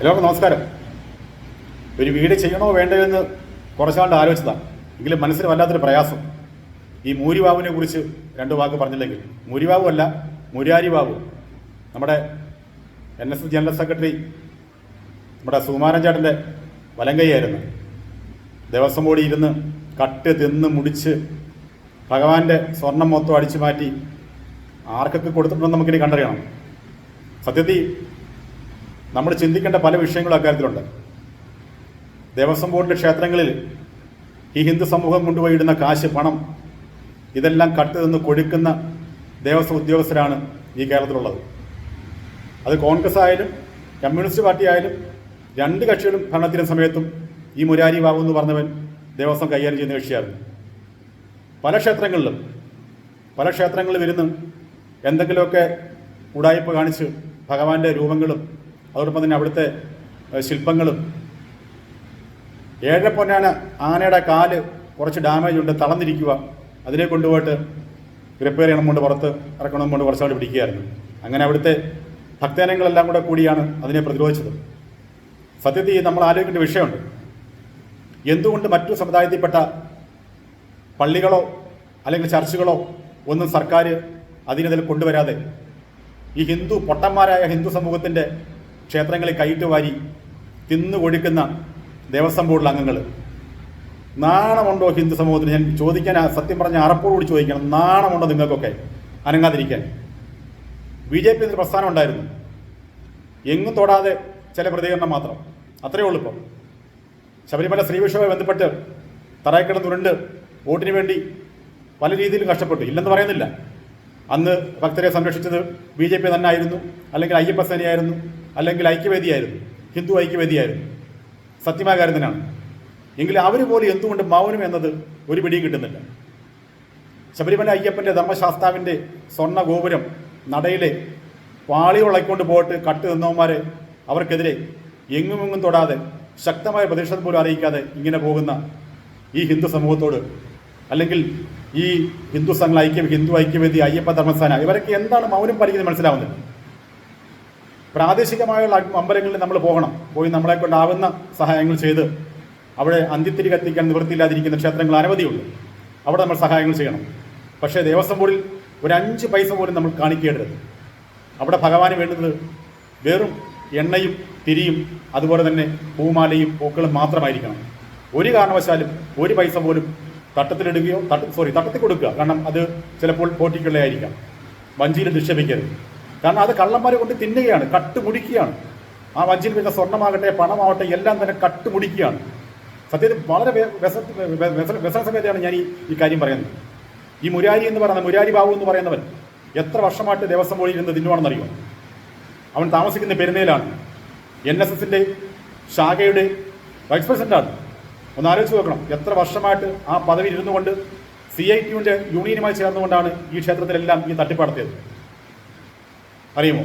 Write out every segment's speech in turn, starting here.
എല്ലാവർക്കും നമസ്കാരം. ഒരു വീട് ചെയ്യണോ വേണ്ടയോ എന്ന് കുറച്ചാണ്ട് ആലോചിച്ചതാണ് എങ്കിലും മനസ്സിന് വല്ലാത്തൊരു പ്രയാസം. ഈ മൂരിബാബുവിനെ കുറിച്ച് രണ്ട് വാക്ക് പറഞ്ഞില്ലെങ്കിൽ. മൂരിബാബു അല്ല മുരാരി ബാബു. നമ്മുടെ N S S general secretary നമ്മുടെ സുകുമാരൻ ചേട്ടന്റെ വലങ്കൈയായിരുന്നു ദിവസം ബോർഡിൽ ഇരുന്ന് കട്ട് തിന്ന് മുടിച്ച് ഭഗവാന്റെ സ്വർണം മൊത്തം അടിച്ചു മാറ്റി ആർക്കൊക്കെ കൊടുത്തിട്ടുണ്ടെന്ന് നമുക്കിനി കണ്ടറിയണം. സത്യത്തിൽ നമ്മൾ ചിന്തിക്കേണ്ട പല വിഷയങ്ങളും അക്കാര്യത്തിലുണ്ട്. ദേവസ്വം ബോർഡിന്റെ ക്ഷേത്രങ്ങളിൽ ഈ ഹിന്ദു സമൂഹം കൊണ്ടുപോയി ഇടുന്ന കാശ് പണം ഇതെല്ലാം കട്ട് നിന്ന് കൊടുക്കുന്ന ദേവസ്വം ഉദ്യോഗസ്ഥരാണ് ഈ കേരളത്തിലുള്ളത്. അത് കോൺഗ്രസ് ആയാലും കമ്മ്യൂണിസ്റ്റ് പാർട്ടി ആയാലും രണ്ട് കക്ഷികളും ഭരണത്തിന്റെ സമയത്തും ഈ മുരാരി ബാബു എന്ന് പറഞ്ഞവൻ ദേവസ്വം കൈകാര്യം ചെയ്യുന്ന കക്ഷിയായിരുന്നു. പല ക്ഷേത്രങ്ങളിലും പല ക്ഷേത്രങ്ങളിൽ ഇരുന്ന് എന്തെങ്കിലുമൊക്കെ ഉടായ്പ കാണിച്ച് ഭഗവാന്റെ രൂപങ്ങളും അതോടൊപ്പം തന്നെ അവിടുത്തെ ശില്പങ്ങളും. ഏഴര പൊന്നാണ് ആനയുടെ കാൽ കുറച്ച് ഡാമേജ് ഉണ്ട് തളർന്നിരിക്കുക അതിനെ കൊണ്ടുപോയിട്ട് റിപ്പയർ ചെയ്യണം കൊണ്ട് പുറത്ത് ഇറക്കണം കൊണ്ട് കുറച്ചാൾ പിടിക്കുകയായിരുന്നു. അങ്ങനെ അവിടുത്തെ ഭക്തജനങ്ങളെല്ലാം കൂടെ കൂടിയാണ് അതിനെ പ്രതിരോധിച്ചത്. സത്യത്തിൽ നമ്മൾ ആലോചിക്കേണ്ട വിഷയമുണ്ട്. എന്തുകൊണ്ട് മറ്റു സമുദായത്തിൽപ്പെട്ട പള്ളികളോ അല്ലെങ്കിൽ ചർച്ചുകളോ ഒന്നും സർക്കാർ അതിനെതിൽ കൊണ്ടുവരാതെ ഈ ഹിന്ദു പൊട്ടന്മാരായ ഹിന്ദു സമൂഹത്തിന്റെ ക്ഷേത്രങ്ങളിൽ കൈയിട്ട് വാരി തിന്നു കൊടുക്കുന്ന ദേവസ്വം ബോർഡിലെ അംഗങ്ങൾ. നാണമുണ്ടോ ഹിന്ദു സമൂഹത്തിന്? ഞാൻ ചോദിക്കാൻ സത്യം പറഞ്ഞ അറപ്പോടുകൂടി ചോദിക്കണം. നാണമുണ്ടോ നിങ്ങൾക്കൊക്കെ? അനങ്ങാതിരിക്കാൻ. ബി ജെ പി പ്രസ്ഥാനം ഉണ്ടായിരുന്നു. എങ്ങും തൊടാതെ ചില പ്രതികരണം മാത്രം. അത്രയേ ഉള്ളൂ ഇപ്പം. ശബരിമല സ്ത്രീവിഷയവുമായി ബന്ധപ്പെട്ട് തറയക്കിടന്ന് ഉരുണ്ട് വോട്ടിന് വേണ്ടി പല രീതിയിലും കഷ്ടപ്പെട്ടു. ഇല്ലെന്ന് പറയുന്നില്ല. അന്ന് ഭക്തരെ സംരക്ഷിച്ചത് ബി ജെ പി തന്നെ ആയിരുന്നു. അല്ലെങ്കിൽ അയ്യപ്പ സേനയായിരുന്നു. അല്ലെങ്കിൽ ഐക്യവേദിയായിരുന്നു. ഹിന്ദു ഐക്യവേദിയായിരുന്നു. സത്യമായ എങ്കിൽ അവർ പോലും എന്തുകൊണ്ട് മൗനം എന്നത് ഒരു പിടിയും കിട്ടുന്നില്ല. ശബരിമല അയ്യപ്പന്റെ ധർമ്മശാസ്താവിന്റെ സ്വർണ ഗോപുരം നടയിലെ പാളി ഉളക്കൊണ്ട് പോയിട്ട് കട്ട് നിന്നവന്മാരെ അവർക്കെതിരെ എങ്ങും എങ്ങും തൊടാതെ ശക്തമായ പ്രതിഷേധം പോലും അറിയിക്കാതെ ഇങ്ങനെ പോകുന്ന ഈ ഹിന്ദു സമൂഹത്തോട് അല്ലെങ്കിൽ ഈ ഹിന്ദു സംഘ ഐക്യ ഹിന്ദു ഐക്യവേദി അയ്യപ്പ ധർമ്മസ്ഥാന ഇവരൊക്കെ എന്താണ് മൗനം പാലിക്കുന്നത് മനസ്സിലാവുന്നില്ല. പ്രാദേശികമായുള്ള അമ്പലങ്ങളിൽ നമ്മൾ പോകണം. പോയി നമ്മളെ കൊണ്ടാവുന്ന സഹായങ്ങൾ ചെയ്ത് അവിടെ അന്ത്യത്തിരി കത്തിക്കാൻ നിവൃത്തിയില്ലാതിരിക്കുന്ന ക്ഷേത്രങ്ങൾ അനവധിയുണ്ട്. അവിടെ നമ്മൾ സഹായങ്ങൾ ചെയ്യണം. പക്ഷേ ദേവസ്വം ബോർഡിൽ ഒരു അഞ്ച് പൈസ പോലും നമ്മൾ കാണിക്കേണ്ടത് അവിടെ ഭഗവാന് വേണ്ടത് വെറും എണ്ണയും തിരിയും അതുപോലെ തന്നെ പൂമാലയും പൂക്കളും മാത്രമായിരിക്കണം. ഒരു കാരണവശാലും ഒരു പൈസ പോലും തട്ടത്തിലിടുകയോ തട്ട് സോറി തട്ടത്തിൽ കൊടുക്കുക. കാരണം അത് ചിലപ്പോൾ പോറ്റിക്കുള്ളതായിരിക്കാം വഞ്ചിയിൽ നിക്ഷേപിക്കരുത്. കാരണം അത് കള്ളന്മാരെ കൊണ്ട് തിന്നുകയാണ് കട്ടുമുടിക്കുകയാണ് ആ വഞ്ചിയിൽ വരുന്ന സ്വർണമാകട്ടെ പണമാവട്ടെ എല്ലാം തന്നെ കട്ടുമുടിക്കുകയാണ് സത്യത്തിൽ വളരെ വ്യ- വ്യസ- വ്യ- വ്യസ- വ്യസന സമയത്താണ് ഞാൻ ഈ ഈ കാര്യം പറയുന്നത്. ഈ മുരാരി എന്ന് പറയുന്ന മുരാരി ബാബു എന്ന് പറയുന്നവൻ എത്ര വർഷമായിട്ട് ദേവസ്വം ബോർഡിൽ ഇരുന്ന് തിന്നുവാണെന്നറിയോ? അവൻ താമസിക്കുന്ന പെരുന്നയിലാണ് എൻ എസ് എസിന്റെ ശാഖയുടെ വൈസ് പ്രസിഡന്റാണ്. ഒന്ന് ആലോചിച്ച് നോക്കണം. എത്ര വർഷമായിട്ട് ആ പദവി ഇരുന്നുകൊണ്ട് സി ഐ ടിയുടെ യൂണിയനുമായി ചേർന്നുകൊണ്ടാണ് ഈ ക്ഷേത്രത്തിലെല്ലാം ഈ തട്ടിപ്പ് നടത്തിയത് അറിയുമോ?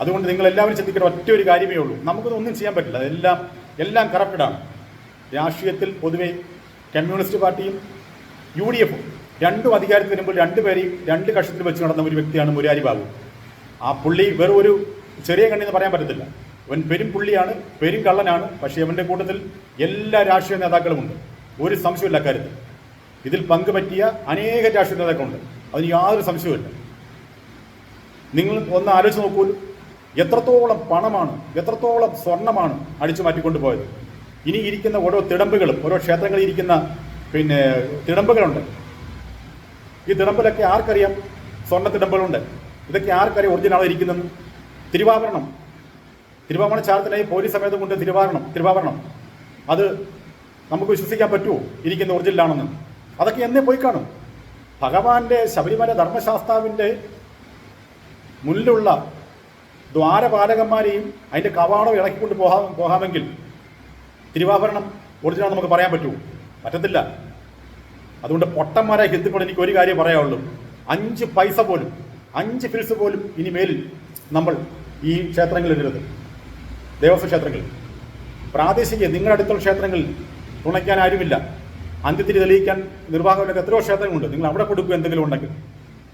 അതുകൊണ്ട് നിങ്ങൾ എല്ലാവരും ചിന്തിക്കേണ്ട ഒറ്റ ഒരു കാര്യമേ ഉള്ളൂ. നമുക്കൊന്നും ഒന്നും ചെയ്യാൻ പറ്റില്ല. അതെല്ലാം എല്ലാം കറപ്റ്റഡാണ് രാഷ്ട്രീയത്തിൽ പൊതുവെ കമ്മ്യൂണിസ്റ്റ് പാർട്ടിയും യു ഡി എഫും രണ്ടും അധികാരത്തിൽ വരുമ്പോൾ രണ്ടുപേരെയും രണ്ട് കക്ഷത്തിൽ വെച്ച് നടന്ന ഒരു വ്യക്തിയാണ് മുരാരി ബാബു. ആ പുള്ളി വെറും ഒരു ചെറിയ കണ്ണിന്ന് പറയാൻ പറ്റത്തില്ല. അവൻ പെരും പുള്ളിയാണ് പെരും കള്ളനാണ് പക്ഷേ അവന്റെ കൂട്ടത്തിൽ എല്ലാ രാഷ്ട്രീയ നേതാക്കളുമുണ്ട് ഒരു സംശയമില്ല അക്കാര്യത്തിൽ. ഇതിൽ പങ്കുപറ്റിയ അനേക രാഷ്ട്രീയ നേതാക്കളുണ്ട്. അതിന് യാതൊരു സംശയവുമില്ല. നിങ്ങൾ ഒന്ന് ആലോചിച്ച് നോക്കൂ. എത്രത്തോളം പണമാണ് എത്രത്തോളം സ്വർണമാണ് അടിച്ചു മാറ്റിക്കൊണ്ട് പോയത് ഇനി ഇരിക്കുന്ന ഓരോ തിടമ്പുകളും ഓരോ ക്ഷേത്രങ്ങളിൽ ഇരിക്കുന്ന പിന്നെ തിടമ്പുകളുണ്ട്. ഈ തിടമ്പിലൊക്കെ ആർക്കറിയാം? സ്വർണ തിടമ്പുകളുണ്ട്. ഇതൊക്കെ ആർക്കറിയാം ഒറിജിനൽ ഇരിക്കുന്നതെന്ന് തിരുവാഭരണം. തിരുവാഭരണ ചാരത്തിനായി പോലീസ് സമയത്ത് കൊണ്ട് തിരുവാഭരണം തിരുവാഭരണം. അത് നമുക്ക് വിശ്വസിക്കാൻ പറ്റുമോ? ഇരിക്കുന്ന ഒറിജിനലാണെന്ന്. അതൊക്കെ എന്നേ പോയി കാണും. ഭഗവാന്റെ ശബരിമല ധർമ്മശാസ്താവിന്റെ മുന്നിലുള്ള ദ്വാരപാലകന്മാരെയും അതിന്റെ കവാടം ഇളക്കിക്കൊണ്ട് പോകാ പോകാമെങ്കിൽ തിരുവാഭരണം ഒറിജിനൽ നമുക്ക് പറയാൻ പറ്റൂ. പറ്റത്തില്ല. അതുകൊണ്ട് പൊട്ടന്മാരായ ഹിന്ദുക്കൾ എനിക്ക് ഒരു കാര്യം പറയാനുള്ളൂ. അഞ്ച് പൈസ പോലും അഞ്ച് ഫിൽസ് പോലും ഇനി മേലിൽ നമ്മൾ ഈ ക്ഷേത്രങ്ങളിൽ ഇടരുത്. ദേവസ്വം ക്ഷേത്രങ്ങളിൽ. പ്രാദേശിക നിങ്ങളുടെ അടുത്തുള്ള ക്ഷേത്രങ്ങളിൽ തുണയ്ക്കാൻ ആരുമില്ല. അന്ത്യത്തിരി തെളിയിക്കാൻ നിർവാഹകരുടെ എത്രയോ ക്ഷേത്രങ്ങളുണ്ട്. നിങ്ങൾ അവിടെ കൊടുക്കുക എന്തെങ്കിലും ഉണ്ടെങ്കിൽ.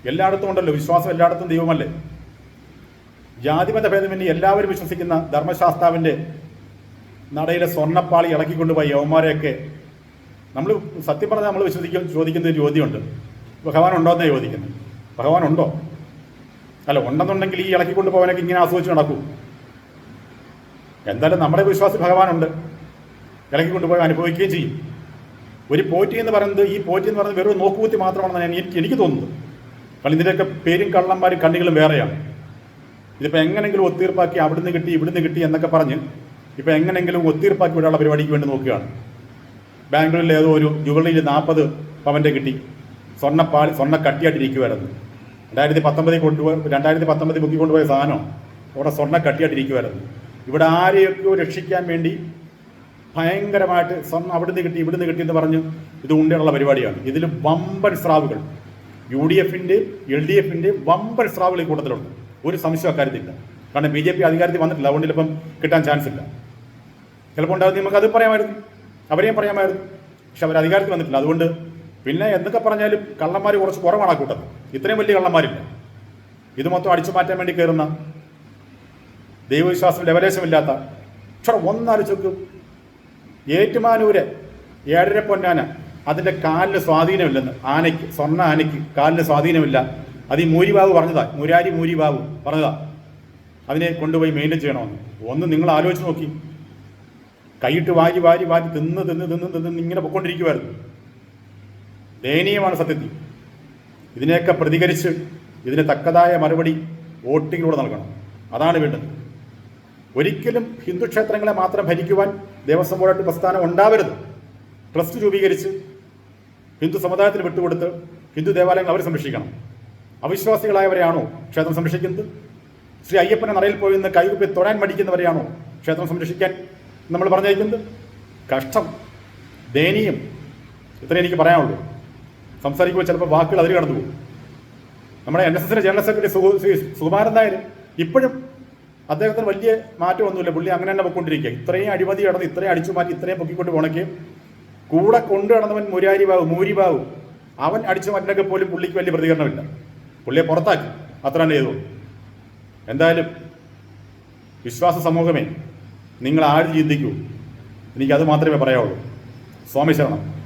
എല്ലായിടത്തും ഉണ്ടല്ലോ. വിശ്വാസം എല്ലായിടത്തും ദൈവമല്ലേ? ജാതിമത ഭേദമന്യേ എല്ലാവരും വിശ്വസിക്കുന്ന ധർമ്മശാസ്താവിന്റെ നടയിലെ സ്വർണപ്പാളി ഇളക്കിക്കൊണ്ടുപോയി യവന്മാരെയൊക്കെ നമ്മൾ സത്യം പറഞ്ഞാൽ നമ്മൾ വിശ്വസിക്കും ചോദിക്കുന്ന ഒരു ചോദ്യമുണ്ട്. ഭഗവാൻ ഉണ്ടോ എന്നാ ചോദിക്കുന്നത്. ഭഗവാൻ ഉണ്ടോ? അല്ല ഉണ്ടെന്നുണ്ടെങ്കിൽ ഈ ഇളക്കിക്കൊണ്ട് പോകാനൊക്കെ ഇങ്ങനെ ആസ്വദിച്ച് നടക്കൂ. എന്തായാലും നമ്മുടെ വിശ്വാസി ഭഗവാനുണ്ട്. ഇളക്കിക്കൊണ്ട് പോയി അനുഭവിക്കുകയും ചെയ്യും. ഒരു പോറ്റി എന്ന് പറയുന്നത് ഈ പോറ്റി എന്ന് പറയുന്നത് വെറും നോക്കുകൂത്തി മാത്രമാണെന്ന് എനിക്ക് എനിക്ക് തോന്നുന്നത്. കാരണം ഇതിന്റെയൊക്കെ പേരും കള്ളന്മാരും കണ്ണികളും വേറെയാണ്. ഇതിപ്പോൾ എങ്ങനെങ്കിലും ഒത്തീർപ്പാക്കി അവിടുന്ന് കിട്ടി ഇവിടുന്ന് കിട്ടി എന്നൊക്കെ പറഞ്ഞ് ഇപ്പോൾ എങ്ങനെങ്കിലും ഒത്തീർപ്പാക്കി വിടാനുള്ള പരിപാടിക്ക് വേണ്ടി നോക്കുകയാണ്. ബാംഗ്ലൂരിൽ ഏതോ ഒരു ജുവലറിയിൽ നാൽപ്പത് പവന്റെ കിട്ടി. സ്വർണപ്പാളി സ്വർണ കട്ടിയായിട്ടിരിക്കുമായിരുന്നു രണ്ടായിരത്തി പത്തൊമ്പതിൽ കൊണ്ടുപോയി രണ്ടായിരത്തി പത്തൊമ്പതിൽ ബുക്കി കൊണ്ടുപോയ സാധനം അവിടെ സ്വർണ കട്ടിയായിട്ടിരിക്കുമായിരുന്നു ഇവിടെ ആരെയൊക്കെയോ രക്ഷിക്കാൻ വേണ്ടി ഭയങ്കരമായിട്ട് സ്വർണം അവിടുന്ന് കിട്ടി ഇവിടുന്ന് കിട്ടി എന്ന് പറഞ്ഞ് ഇത് ഉണ്ടിയുള്ള പരിപാടിയാണ്. ഇതിൽ വമ്പൻ സ്രാവുകൾ. യു ഡി എഫിന്റെ എൽ ഡി എഫിന്റെ വമ്പൻ സ്രാവുകൾ ഈ കൂട്ടത്തിലുണ്ട്. ഒരു സംശയം അക്കാര്യത്തില്ല കാരണം ബി ജെ പി അധികാരത്തിൽ വന്നിട്ടില്ല. അതുകൊണ്ട് ചിലപ്പം കിട്ടാൻ ചാൻസ് ഇല്ല. ചിലപ്പോൾ ഉണ്ടാകുന്ന നമുക്ക് അത് പറയാമായിരുന്നു. അവരെയും പറയാമായിരുന്നു. പക്ഷെ അവർ അധികാരത്തിൽ വന്നിട്ടില്ല. അതുകൊണ്ട് പിന്നെ എന്തൊക്കെ പറഞ്ഞാലും കള്ളന്മാർ കുറച്ച് കുറവാണ് ആ കൂട്ടത്തിൽ. ഇത്രയും വലിയ കള്ളന്മാരില്ല. ഇത് മൊത്തം അടിച്ചു മാറ്റാൻ വേണ്ടി കയറുന്ന ദൈവവിശ്വാസം ലവലേശമില്ലാത്ത പക്ഷേ ഒന്നാലോചിക്കും ഏറ്റുമാനൂര് ഏഴര പൊന്നാന അതിന്റെ കാലിന് സ്വാധീനമില്ലെന്ന് ആനയ്ക്ക് സ്വർണ ആനയ്ക്ക് കാലിന് സ്വാധീനമില്ല. അത് ഈ മൂരിബാബു പറഞ്ഞതാ മുരാരി മൂരിബാബു പറഞ്ഞതാ. അതിനെ കൊണ്ടുപോയി മെയിന്റെയിൻ ചെയ്യണമെന്ന്. ഒന്ന് നിങ്ങൾ ആലോചിച്ച് നോക്കി. കൈയിട്ട് വാരി വാരി വാരി തിന്ന് തിന്ന് തിന്ന് തിന്ന് ഇങ്ങനെ പൊക്കൊണ്ടിരിക്കുമായിരുന്നു ദയനീയമാണ് സത്യത്തിൽ. ഇതിനെയൊക്കെ പ്രതികരിച്ച് ഇതിന് തക്കതായ മറുപടി വോട്ടിങ്ങിലൂടെ നൽകണം. അതാണ് വേണ്ടത്. ഒരിക്കലും ഹിന്ദു ക്ഷേത്രങ്ങളെ മാത്രം ഭരിക്കുവാൻ ദേവസ്വം ബോർഡായിട്ട് പ്രസ്ഥാനം ഉണ്ടാവരുത്. ട്രസ്റ്റ് രൂപീകരിച്ച് ഹിന്ദു സമുദായത്തിന് വിട്ടുകൊടുത്ത് ഹിന്ദു ദേവാലയങ്ങൾ അവർ സംരക്ഷിക്കണം. അവിശ്വാസികളായവരെയാണോ ക്ഷേത്രം സംരക്ഷിക്കുന്നത്? ശ്രീ അയ്യപ്പനെ നടയിൽ പോയി നിന്ന് കൈകുപ്പി തൊഴാൻ മടിക്കുന്നവരെയാണോ ക്ഷേത്രം സംരക്ഷിക്കാൻ നമ്മൾ പറഞ്ഞേക്കുന്നത് കഷ്ടം ദയനീയം. ഇത്രയും എനിക്ക് പറയാനുള്ളൂ. സംസാരിക്കുമ്പോൾ ചിലപ്പോൾ വാക്കുകൾ അതിൽ കടന്നു പോകും. നമ്മുടെ എൻ എസ് എസിന്റെ ജനറൽ സെക്രട്ടറി സുഗു ശ്രീ സുകുമാരൻ നായർ ഇപ്പോഴും അദ്ദേഹത്തിന് വലിയ മാറ്റമൊന്നുമില്ല. പുള്ളി അങ്ങനെ തന്നെ പൊക്കൊണ്ടിരിക്കുക ഇത്രയും അഴിമതി കടന്ന് ഇത്രയും അടിച്ചു മാറ്റി ഇത്രയും പൊക്കിക്കൊണ്ട് പോണക്ക് കൂടെ കൊണ്ടു കടന്നവൻ മുരാരി ബാബു മൂരി ബാബു അവൻ അടിച്ചു മാറ്റിനൊക്കെ പോലും പുള്ളിക്ക് വലിയ പ്രതികരണമില്ല. പുള്ളിയെ പുറത്താക്കി. അത്ര തന്നെ ചെയ്തു എന്തായാലും വിശ്വാസ സമൂഹമേ നിങ്ങൾ ആര് ചിന്തിക്കൂ. എനിക്കത് മാത്രമേ പറയാവുള്ളൂ. സ്വാമി ശരണം.